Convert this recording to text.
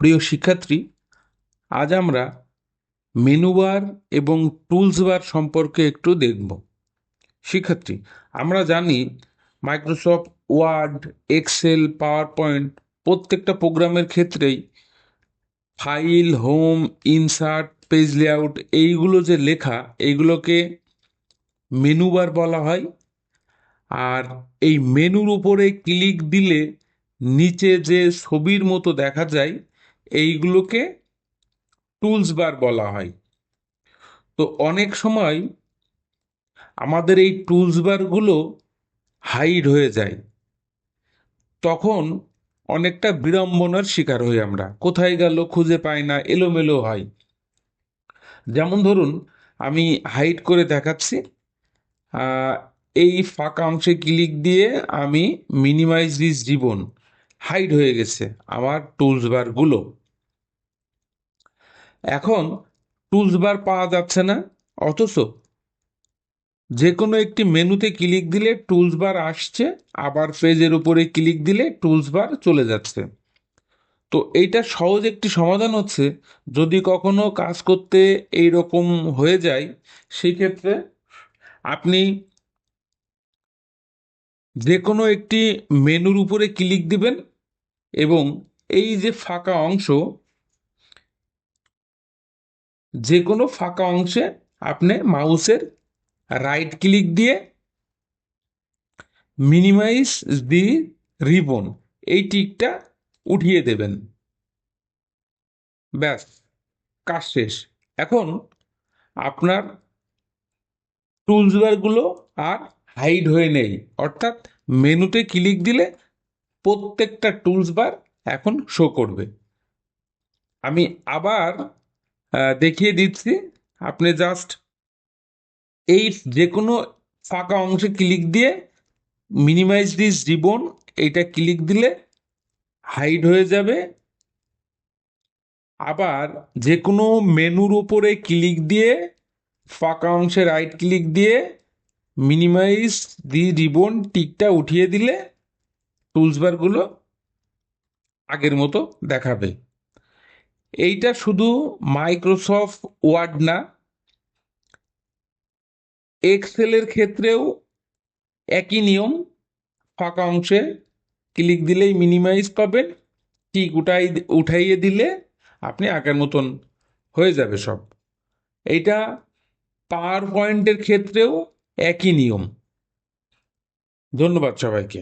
প্রিয় শিক্ষার্থী, আজ আমরা মেনু বার এবং টুলস বার সম্পর্কে একটু দেখব। শিক্ষার্থী, আমরা জানি Microsoft, Word, Excel PowerPoint প্রত্যেকটা প্রোগ্রামের ক্ষেত্রেই file, home, insert, page layout এইগুলো যে লেখা এইগুলোকে মেনু বার বলা হয়। আর এই মেনুর উপরে ক্লিক দিলে নিচে যে ছবির মতো দেখা যায় এইগুলোকে টুলস বার বলা হয়। তো অনেক সময় আমাদের এই টুলস বারগুলো হাইড হয়ে যায়। তখন অনেকটা বিড়ম্বনার শিকার হই আমরা। কোথায় গেল, খুঁজে পাই না, এলোমেলো হয়। যেমন ধরুন, আমি হাইড করে দেখাচ্ছি। এই ফাঁকা অংশে ক্লিক দিয়ে আমি মিনিমাইজ দিস জীবন হাইড হয়ে গেছে আমার টুলস বারগুলো এখন টুলস বার পাওয়া যাচ্ছে না, অথচ যে কোনো একটি মেনুতে ক্লিক দিলে টুলস বার আসছে, আবার পেজের উপরে ক্লিক দিলে টুলস বার চলে যাচ্ছে। তো এইটা সহজ একটি সমাধান হচ্ছে, যদি কখনো কাজ করতে এই রকম হয়ে যায়, সেই ক্ষেত্রে আপনি যে কোনো একটি মেনুর উপরে ক্লিক দিবেন এবং এই যে ফাঁকা অংশ, যে কোনো ফাঁকা অংশে আপনি মাউসের রাইট ক্লিক দিয়ে মিনিমাইজ দি রিবন এই টিকটা উঠিয়ে দেবেন। ব্যাস, কাজ শেষ। এখন আপনার টুলস বারগুলো আর হাইড হয়ে নেই। অর্থাৎ মেনুতে ক্লিক দিলে প্রত্যেকটা টুলস বার এখন শো করবে। আমি আবার দেখিয়ে দিচ্ছি। আপনি জাস্ট এই যে কোনো ফাঁকা অংশে ক্লিক দিয়ে মিনিমাইজ দিস রিবন এইটা ক্লিক দিলে হাইড হয়ে যাবে। আবার যে কোনো মেনুর উপরে ক্লিক দিয়ে ফাঁকা অংশে রাইট ক্লিক দিয়ে মিনিমাইজ দি রিবন টিকটা উঠিয়ে দিলে টুলস বারগুলো আগের মতো দেখাবে। এইটা শুধু মাইক্রোসফট ওয়ার্ড না। এক্সেলের ক্ষেত্রেও একই নিয়ম, ফাঁকা অংশে ক্লিক দিলেই মিনিমাইজ পাবেন টিক উঠাই, উঠাইয়ে দিলে আপনি আগের মতন হয়ে যাবে সব। এইটা পাওয়ার পয়েন্টের ক্ষেত্রেও একই নিয়ম। ধন্যবাদ সবাইকে।